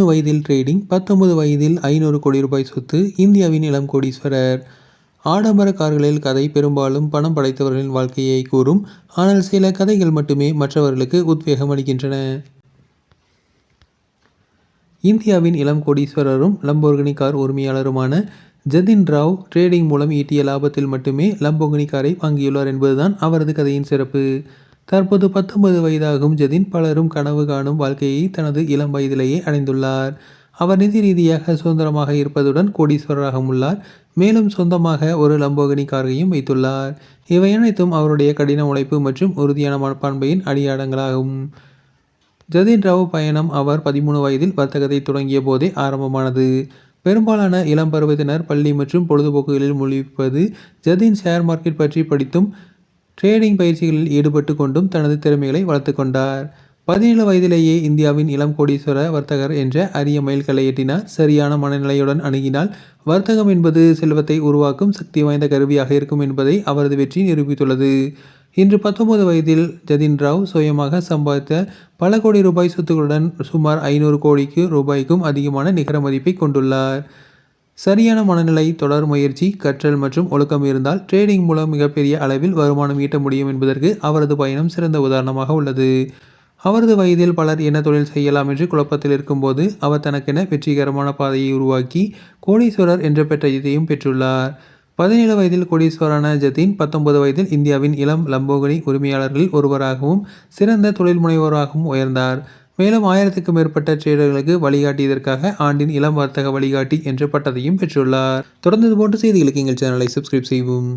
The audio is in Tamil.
மூணு வயதில் ட்ரேடிங் பத்தொன்பது வயதில் ஐநூறு கோடி ரூபாய் சொத்து இந்தியாவின் இளம் கோடீஸ்வரர். ஆடம்பர கார்களில் கதை பெரும்பாலும் பணம் படைத்தவர்களின் வாழ்க்கையை கூறும். ஆனால் சில கதைகள் மட்டுமே மற்றவர்களுக்கு உத்வேகம் அளிக்கின்றன. இந்தியாவின் இளம் கோடீஸ்வரரும் லம்போர்கினி கார் உரிமையாளருமான ஜதின் ராவ் ட்ரேடிங் மூலம் ஈட்டிய லாபத்தில் மட்டுமே லம்போர்கினி காரை வாங்கியுள்ளார் என்பதுதான் அவரது கதையின் சிறப்பு. தற்போது பத்தொன்பது வயதாகும் ஜதின் பலரும் கனவு காணும் வாழ்க்கையை தனது இளம் வயதிலேயே அடைந்துள்ளார். அவர் நிதி ரீதியாக சுதந்திரமாக இருப்பதுடன் கோடீஸ்வரராகவும் உள்ளார். மேலும் சொந்தமாக ஒரு லம்போகினி காரையும் வைத்துள்ளார். இவை அனைத்தும் அவருடைய கடின உழைப்பு மற்றும் உறுதியான மனப்பான்மையின் அடியாடங்களாகும் ஜதின் ராவ் பயணம் அவர் பதிமூணு வயதில் வர்த்தகத்தை தொடங்கிய போதே ஆரம்பமானது. பெரும்பாலான இளம் பருவத்தினர் பள்ளி மற்றும் பொழுதுபோக்குகளில் மூழ்கிப்பது ஜதின் ஷேர் மார்க்கெட் பற்றி படித்தும் ட்ரேடிங் பயிற்சிகளில் ஈடுபட்டு கொண்டும் தனது திறமைகளை வளர்த்து கொண்டார். பதினேழு வயதிலேயே இந்தியாவின் இளம் கோடீஸ்வர வர்த்தகர் என்ற அரிய மைல்கல்லை எட்டினார். சரியான மனநிலையுடன் அணுகினால் வர்த்தகம் என்பது செல்வத்தை உருவாக்கும் சக்தி வாய்ந்த கருவியாக இருக்கும் என்பதை அவரது வெற்றி நிரூபித்துள்ளது. இன்று பத்தொன்பது வயதில் ஜதின் ராவ் சுயமாக சம்பாதித்த பல கோடி ரூபாய் சொத்துக்களுடன் சுமார் ஐநூறு கோடிக்கு ரூபாய்க்கும் அதிகமான நிகர மதிப்பை கொண்டுள்ளார். சரியான மனநிலை தொடர் முயற்சி கற்றல் மற்றும் ஒழுக்கம் இருந்தால் ட்ரேடிங் மூலம் மிகப்பெரிய அளவில் வருமானம் ஈட்ட முடியும் என்பதற்கு அவரது பயணம் சிறந்த உதாரணமாக உள்ளது. அவரது வயதில் பலர் என்ன தொழில் செய்யலாம் என்று குழப்பத்தில் இருக்கும்போது அவர் தனக்கென வெற்றிகரமான பாதையை உருவாக்கி கோடீஸ்வரர் என்ற பெற்றதையும் பெற்றுள்ளார். பதினேழு வயதில் கோடீஸ்வரான ஜதீன் பத்தொன்பது வயதில் இந்தியாவின் இளம் லம்போகனி உரிமையாளர்களில் ஒருவராகவும் சிறந்த தொழில் முனைவோராகவும் உயர்ந்தார். மேலும் ஆயிரத்துக்கும் மேற்பட்ட ட்ரேடர்களுக்கு வழிகாட்டியதற்காக ஆண்டின் இளம் வர்த்தக வழிகாட்டி என்ற பட்டத்தையும் பெற்றுள்ளார். தொடர்ந்து போன்ற செய்திகளுக்கு எங்கள் சேனலை சப்ஸ்கிரைப் செய்வோம்